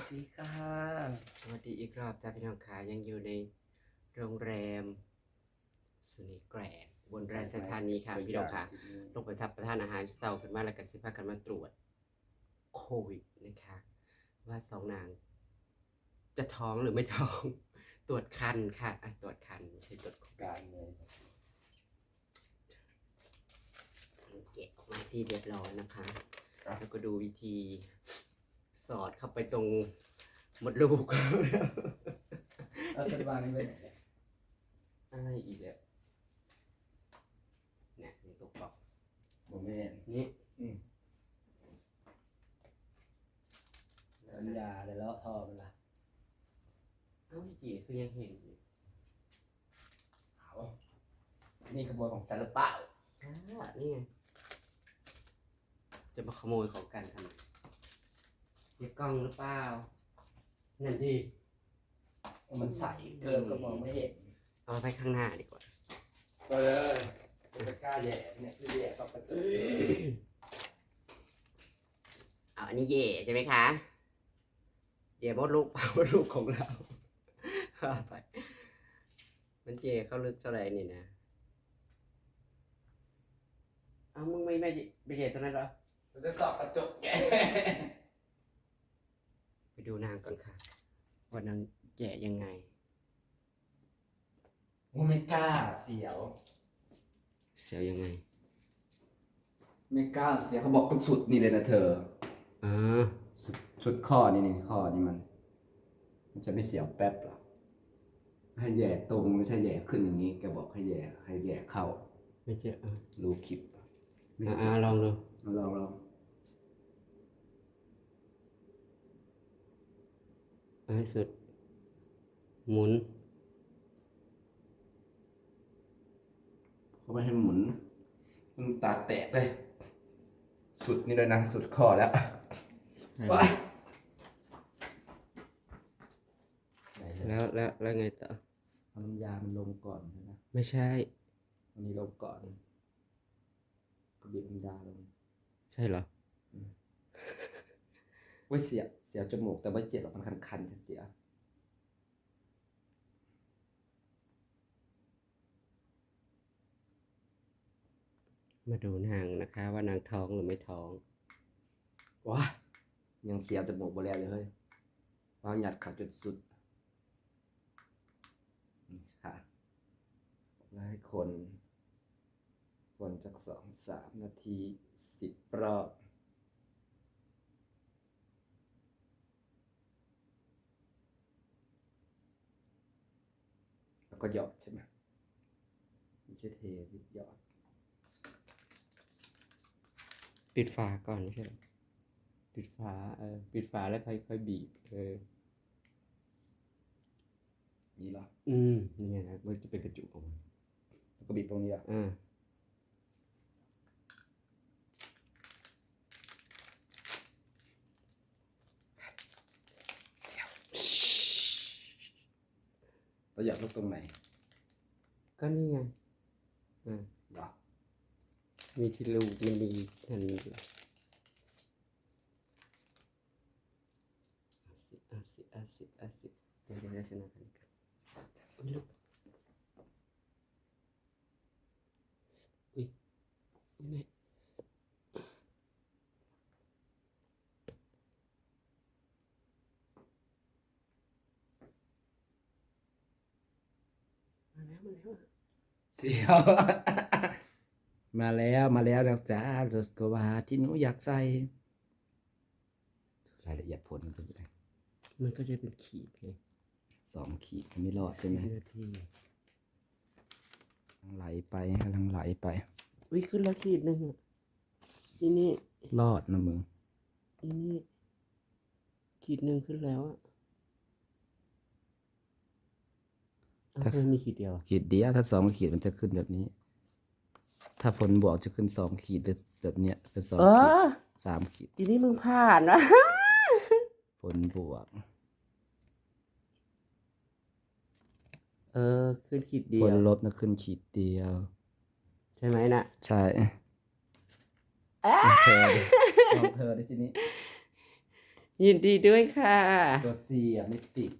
วัสดีค่ะ สวัสดีอีกรอบจ้าพี่น้องขายังอยู่ในโรงแรมสนีแกรนด์บนแรมสถานีค่ะพี่น้องค่ะลงไปทับประทานอาหารเช้าขึ้นมาแล้วก็สิพากันมาตรวจโควิดนะคะ ว่าสองนาง จะท้องหรือไม่ท้อง ตรวจคันค่ะอะตรวจคันไม่ใช่ตรวจโควิดการเลยเก็บออกมาที่เรียบร้อยนะคะ แล้วก็ดูวิธี สอดเข้าไปตรงมดลูก เอาสบายไม่ไปไหนเลยอะไรอีกแล้วเนี่ยนี่ตกบอกโมเมนนี่อืมสัญญาเลยแล้วท่อมันละเอ้าจีคือยังเห็นอยู่เอานี่ขโมยของฉันหรือเปล่าอ่านี่ไงจะมาขโมยของกันทำไม เสียกล้องหรือเปล่า นั่นดีมันใสเกินก็มองไม่เห็นเอาไปข้างหน้าดีกว่าก็เลยจะกล้าแย่เนี่ยคือแย่สองประตูเอาอันนี้เย่ใช่ไหมคะเย่มดลูกเป่ามดลูกของเราว่าไปมันเย่เข้าลึกเท่าไหร่นี่นะเอามึงไม่ไม่ไม่เย่ตรงนั้นเหรอฉันจะสอบกระจกแย่ไป ดูนางก่อนค่ะว่านางแย่ยังไงกูไม่กล้าเสียว เสียวยังไงไม่กล้าเสียเขาบอกต้องสุดนี่เลยนะเธออ่าสุดสุดข้อนี่นี่ข้อนี่มัน มันจะไม่เสียวแป๊บหรอกให้แย่ตรงไม่ใช่แย่ขึ้นอย่างนี้แกบอกให้แย่ให้แย่เข้า ไม่เจออะรู้คลิปอะอะลองดูลองลอง เอา ให้สุด หมุน เขาไม่ให้หมุนมันตาแตกเลย สุดนี่เลยนะ สุดข้อแล้วว้ายไหนเธอแล้วแล้วแล้วไงต่อเอาน้ำยามันลงก่อนนะไม่ใช่อันนี้ลงก่อนก็บีบน้ำยาลง ใช่เหรอไว้ยเสียเสียจมูกแต่ไม่เจ็บหรอกมันคันๆจะเสียมาดูนางนะคะ ว่านางท้องหรือไม่ท้องว้ายังเสียจมูกบ่แล้วเลยเฮ้ยว้าวหยัดขาจุดสุดนี่ค่ะไล่คน คนจากสองสามนาทีสิบรอบ แล้ว ก็หยอดใช่ไหมไม่ใช่เทหยอด ปิดฝาก่อนไม่ใช่เหรอปิดฝาเออปิดฝาแล้วค่อยค่อยบีบเออนี่เหรออืมนี่ไงนะมันจะเป็นกระจุกออกมาแล้วก็บีบตรงนี้เหรออ่า เราอยากลดตรงไหน ก็นี่ไงอ่าเหรอมีที่ลูกมันมีอันนี้อยู่อาสิอาสิอาสิอาสิเดี๋ยวเดี๋ยวชนะกันกันอุ้ยลูกอุ้ยอุ้ยแม่มาแล้วมาแล้ว เสียวมาแล้วมาแล้วนะจ้ารถกว่าที่หนูอยากใส่รายละเอียดผลมันเป็นยังไงมันก็จะเป็นขีดไงสองขีดไม่รอดใช่ไหมสิบนาทีไหลไปกำลังไหลไป อุ้ยขึ้นแล้วขีดหนึ่งอะนี่นี่รอดนะมึงนี่นี่ขีดหนึ่งขึ้นแล้วอะ อ้าวทำไมมีขีดเดียวอะขีดเดียวถ้าสองขีดมันจะขึ้นแบบนี้ ถ้าผลบวกจะขึ้นสองขีดแบบเนี้ยเป็นสองเอขีดอสามขีด ทีนี้มึงผ่านนะผลบวก เออ ขึ้นขีดเดีผยวลลบนะขึ้นขีดเดียว ใช่ไหมน่ะ ใช่เธอลองเธอได้ทีนี้ยินดีด้วยค่ะ ตัวซีอะไม่ติด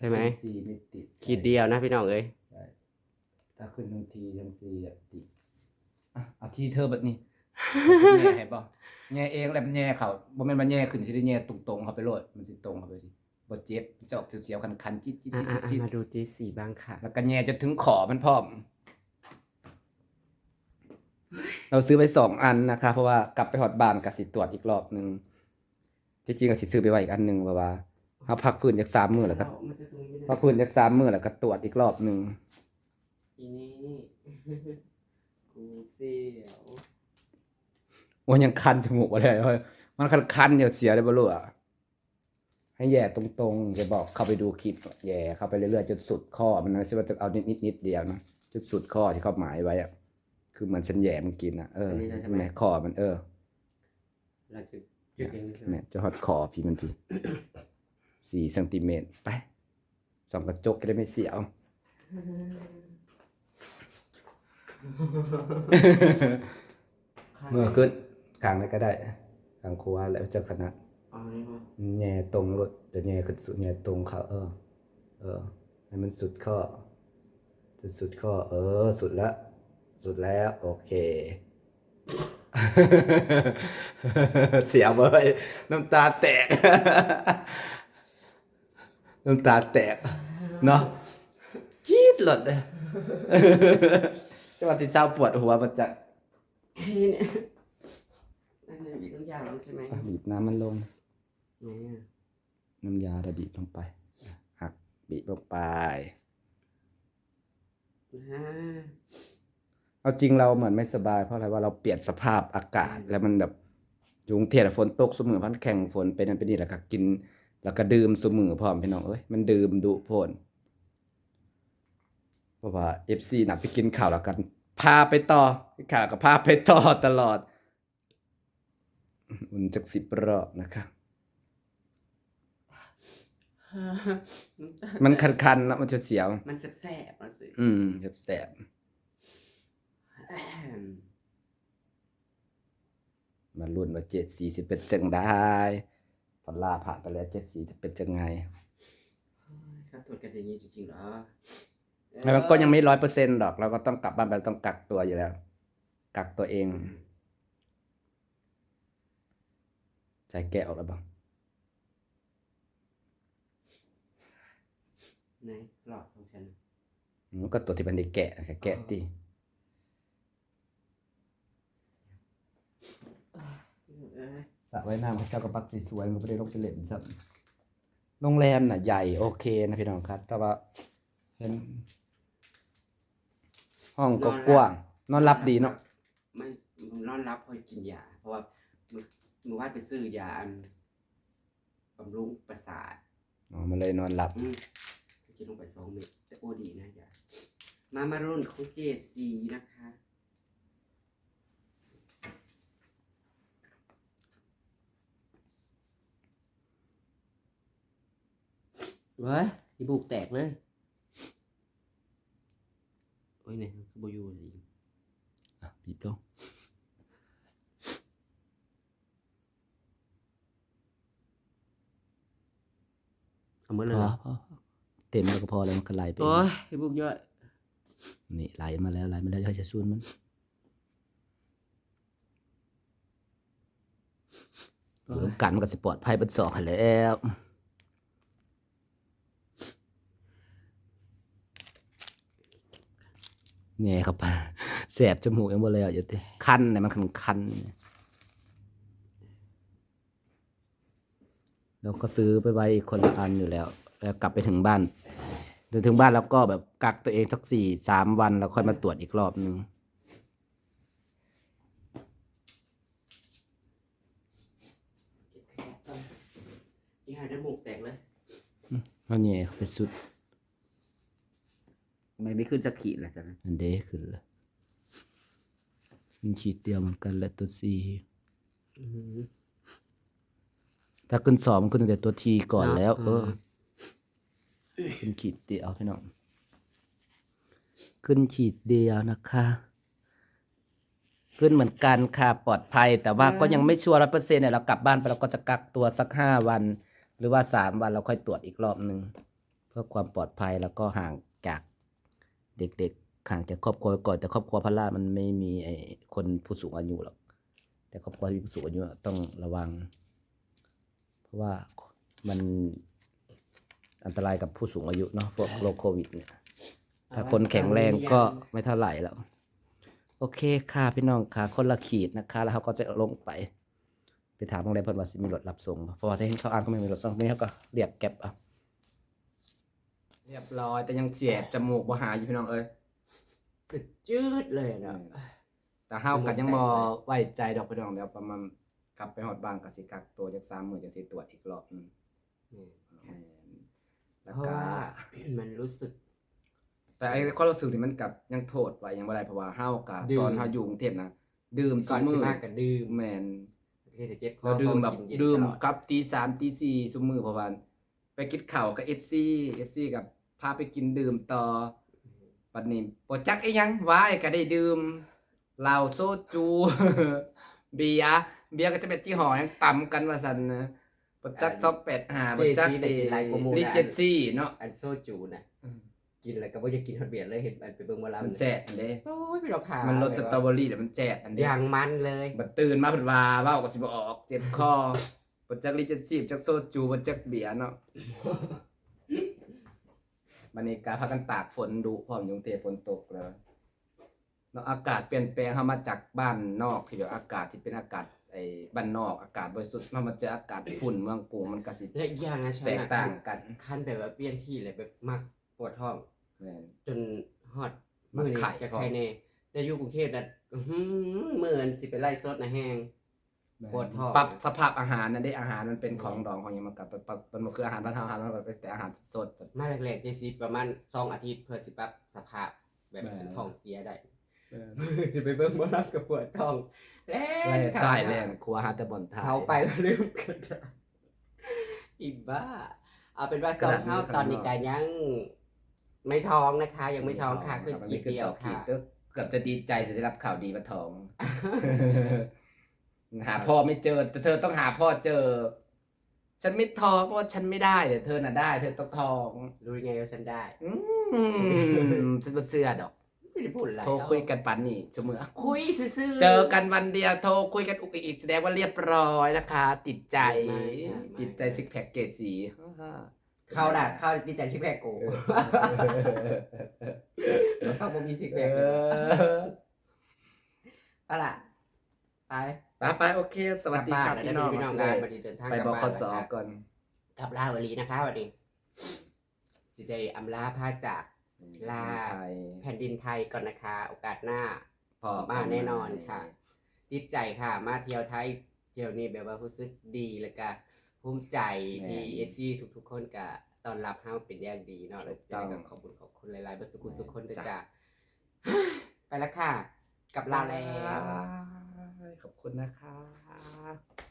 ใช่ไหมซีไม่ติดขีดเดียวนะพี่น้องเอ้ยใช่ถ้าขึ้นทังทีทังซีอะติดอะเอาทีเธอแบบนี้ แง่เห็นป่ะแง่เองแหละมันแง่เขาบ่แม่นมันแง่ขึ้นสิได้แง่ตรงๆเขาไปโลดมันสิตรงเขาไปดิบ่เจ็บมันจะออกเสียวๆคันๆจิ๊ดๆอะอะจิ๊ดอะมาดูตีสีบ้างค่ะๆแล้วก็แง่จนถึงขอมันพร้อม เราซื้อไปสองอันนะคะ เพราะว่ากลับไปฮอดบ้านก็สิตรวจอีกรอบหนึงที่จริงก็สิซื้อไปไว้อีกอันหนึงเพราะว่า เฮาพักพื้นจากสามมื้อแล้วก็มันจะตรงนี้ไม่พัได้กพื้นจากสามมื้อแล้วก็ตรวจอีกรอบหนึงอีนี่กูเสียวโอ้ยยังคันจมูกบ่ได้เฮ้ยมันคันๆเดี๋ยวเสียได้บ่รู้อะให้แย่ตรงๆจะบอกเข้าไปดูคลิปแย่เข้าไปเรื่อยๆจนสุดข้อมันนะใช่ว่าจะเอานิดๆนิดเดียวนะจนสุดข้อที่เขาหมายไว้อะคือเหมือนฉันแย่มันกินอะเออแม่คอมันเออเราจะจุดอย่างนี้ใช่ไหมแม่จะฮอดคอพี่มันพี่ สี่เซนติเมตรไปส่องกระจกก็ได้ไม่เสียว เมื่อขึ้นกลางนั้นก็ได้กลางครัวแล้วจะขนาดเอ๋อนี่มาแง่ตรงรถเดี๋ยวแง่ขึ้นสุดแง่ตรงเขาเออ เออให้มันสุดข้อจนสุดข้อ เออ สุดละ สุดแล้ว โอเคเสียเว้ยน้ำตาแตก น้ำตาแตกเนาะจี๊ดหลดเลยจังหวะที่เศร้าปวดหัวมันจะเฮ้ยเนี่ยนั่นเนี่ยบีบน้ำยาลงใช่ไหมอะบีบน้ำมันลง ไหนอะน้ำยาระบีบลงไปหักบีบลงไป อ่าเอาจริงเราเหมือนไม่สบายเพราะอะไรว่าเราเปลี่ยนสภาพอากาศแล้วมันแบบยุงเทียนฝนตกสมือพันแข่งฝนเป็นนั่นเป็นนี่แล้วก็กิน แล้วก็ดื่มสมือพร้อมพี่น้องเอ้ยมันดื่มดุโพนเพราะว่าเอฟซีน่ะไปกินข้าวแล้วกันพาไปต่อกินข้าวก็พาไปต่อตลอด อุ่นจากสิบรอบนะครับมันคันๆเนอะมันจะเสียวมันแสบๆมาสิอืมแสบแอมๆมาลุ้นว่าเจ็ดสีสิเป็นจังได้ พอล่าผ่านไปแล้วเจ็ดสีจะเป็นจังไงเขาตรวจกันอย่างนี้จริงๆเหรอแล้วมันก็ยังไม่ร้อยเปอร์เซ็นต์หรอก เราก็ต้องกลับบ้านไปต้องกักตัวอยู่แล้ว กักตัวเอง ใจแกะออกแล้วบ้างไหนหลอดของฉันอืมก็ตัวที่มันได้แกะก็แกะตีเอ้ย สระว่ายน้ำพระเจ้ากระปักสวยๆมันก็ไม่ได้ลงไปเล่นซับโรงแรมน่ะใหญ่โอเคนะพี่น้องครับ แต่ว่าเห็นห้องก็กว้างนอนรับดีเนาะไม่นอนรับคอยกินยาเพราะว่ามือมือวาดไปซื้อยาอันบำรุงประสาทอ๋อมันเลยนอนหลับอืมกินลงไปสองเม็ดแต่โอ้ดีนะยามามารุ่นของเจซีนะคะ เว้ยอีบุกแตกเลยโอ้ยเนี่ยคือโบอยูสิอะบีบลงเอามือพเลยอเหรอพอพอเต็มแล้วก็พอแล้วมันก็ไหลไปโอ้ยอีบุกเยอะนี่ไหลมาแล้วไหลมาแล้วจะซูนมันเดี๋ยวกันมันก็สิปลอดภัยเป็นสองหั้นแหล้ว แง่เข้าไปแสบจมูกยังบ่เลยอะอยู่ติคันเนี่ยมันคันคันๆเราก็ซื้อไปไว้อีกคนละอันอยู่แล้ว แล้วกลับไปถึงบ้านเดินถึงบ้านแล้วก็แบบกักตัวเองสักสี่สามวันแล้วค่อยมาตรวจอีกรอบนึงอีหาได้หมูกแตกเลยเอาแง่เข้าไปสุดทำ ไมไม่ขึ้นสักขีดล่ะจ๊ะอันเดขึ้นเลยมันขีดเดียวเหมือนกันแหละตัวซีถ้าขึ้นสองมันขึ้นตั้งแต่ตัวทีก่อนแล้ว เออขึ้นขีดเดียวพี่น้องขึ้นขีดเดียวนะคะ ขึ้นเหมือนกันค่ะปลอดภัย แต่ว่าก็ยังไม่ชัวร์ร้อยเปอร์เซ็นต์เนี่ยเรากลับบ้านไปเราก็จะกักตัวสักห้าวัน หรือว่าสามวันเราค่อยตรวจอีกรอบหนึ่งเพื่อความปลอดภัยแล้วก็ห่างจาก เด็กๆห่างจากครอบครัวก่อนแต่ครอบครัวพล่ามันไม่มีไอ้คนผู้สูงอายุหรอก แต่ครอบครัวที่ผู้สูงอายุต้องระวัง เพราะว่ามันอันตรายกับผู้สูงอายุเนาะพวกโรคโควิดเนี่ย ถ้าคนแข็งแรงก็ไม่เท่าไหร่แล้ว โอเคค่ะพี่น้องค่ะคนละขีดนะคะ แล้วเขาก็จะลงไป ไปถามโรงแรมเพิ่นว่าสิมีรถรับส่งบ่เพราะว่าถ้าเห็นเขาอ่านก็ไม่มีรถส่งไม่เขาก็เรียกแก๊ปเอา เรียบร้อยแต่ยังเสียดจมูกบ่หายอยู่พี่น้องเอ้ยกระจืดเลยเนาะแต่เฮาก็ยังบ่ไว้ใจดอกพี่น้องเดี๋ยวประมาณกลับไปฮอดบ้านก็สิกักตัวจัก3มื้อจังสิตรวจอีกรอบหนึงนี่แล้วเพราะก็ว่ามันรู้สึก แต่ไอ้ความรู้สึกนี่มันกลับยังโทษไว้ยังบ่ได้เพราะว่าเฮาก็ดื่มตอนเฮาอยู่กรุงเทพนะดื่มก่อนซุสิมื้อมากกับดื่มแม่นที่จะเจ็บคอเราดื่มแบบเพราะกินเย็นดื่มตลอกับตีสามตีสี่ซุมือเพราะว่าไปกินข้าวกับเอฟซีเอฟซีกับ พาไปกินดื่มต่อปัดนี้ปจักไอ้ยังวายก็ได้ดื่มเหล้าโซจู เบียร์เบียร์ก็จะเป็นที่หอยังต่ำกันว่าสันนะปจักซอกเป็ดหาปจัก JC ได้กินหลายกว่าหมู่นะลิเจนซี่เนาะอันโซจูนะกินอะไรก็ว่าจะกินฮอตเบียร์เลยเห็นมันไปเบิ่งหมาลำมันแซ่บเด้ โอ้ยพี่ดอกขามัมันรสสตรอเบอรี่แต่มันแจ๊บอันเด้อย่างมันเลยบัดตื่นมาเพิ่นว่าเว้าก็สิบ่ออก เจ็บคอปจักลิเจนซี่ปจักโซจูปจักเบียร์เนาะ บันนี้การพากันตากฝนดูพร้อมอยกรุงเทพฝนตกแล้วเนาะอากาศเปลี่ยนแปลงเข้ามาจากบ้านนอกที่แบบอากาศที่เป็นอากาศไอ้บ้านนอกอากาศบริสุทธิ์มามาเจออากาศฝุ่นเมืองกรุงมันก็สิและอีกอย่างนะฉันแตกน่ะต่างกันขั้นแบบว่าเปลี่ยนที่เลยแบบมักปวดท้อง แม่น จนฮอดมือนี่มันไข่ จะท้องใครแน่แต่อยู่กรุงเทพน่ะอื้อหือเหมือนสิไปไล่สดนะแห้ง ปวดท้องปรับสภาพอาหารนั่นได้อาหารมันเป็นของดองของหยังมันกับปรับมันบ่คืออาหารบ้านเฮาอาหารมันแบบแต่อาหารสดๆ มาแรกๆเจซีประมาณสองอาทิตย์เพื่อสิปรับสภาพแบบแม่ท้องเสียได้ เออสิไปเบิ่งบ่รับกับปวดท้องแล่แล่นใช่แล่นครัวหาแต่บ่อนทาย เขาไปก็ลืมกันอีบ้า เอาเป็นว่าสองเท่าตอนนี้ก็ยัง ไม่ท้องนะคะ ยังไม่ท้องค่ะขึ้นขีดเดียวขึ้นสองขีค่ะดก็เกือบจะดีใจจะได้รับข่าวดีว่าท้อง หาพ่อไม่เจอ แต่เธอต้องหาพ่อเจอ ฉันไม่ท้องเพราะว่าฉันไม่ได้แต่เธอน่ะได้ เธอต้องท้องรู้ยังไงว่าฉันได้ อืมฉันบ่เชื่อดอกไม่ได้พูดอะไรโทรคุยกันปันนี่เสมอคุยซื่อๆเจอกันวันเดียวโทรคุยกันอุกอีกแสดงว่าเรียบร้อยนะคะ ติดใจไม่ไม่ไม่ติดใจซิกแพคเกรดสีเข้าด่ะเข้าดีใจชิคแพกกูแล้วเข้าบ่มีซิกแพกเออเอาล่ะไปไปไปโอเค สวัสดีครับกลัพี่บ้าน้องแล้วพี่น้องไปกันวันนี้เดินทางไปกลับบบ้าคนสแล้วค่ะก่อนกับลาวลีนะคะวันนี้สิได้อำลาพาจากลาไทยแผ่นดินไทยก่อนนะคะ โอกาสหน้าพอมาแน่นอนค่ะติดใจค่ะ มาเที่ยวไทยเที่ยวนี้แบบว่ารู้สึกดีแล้วก็ภูมิใจที่เอซีทุกๆ คนก็ต้อนรับเฮาเป็นอย่างดีเนาะแล้วก็ขอบคุณขอบคุณหลายๆเบรรสุกุสุกคนด้วยจ้ะไปแล้วค่ะ กลับลาแล้ว ขอบคุณนะคะ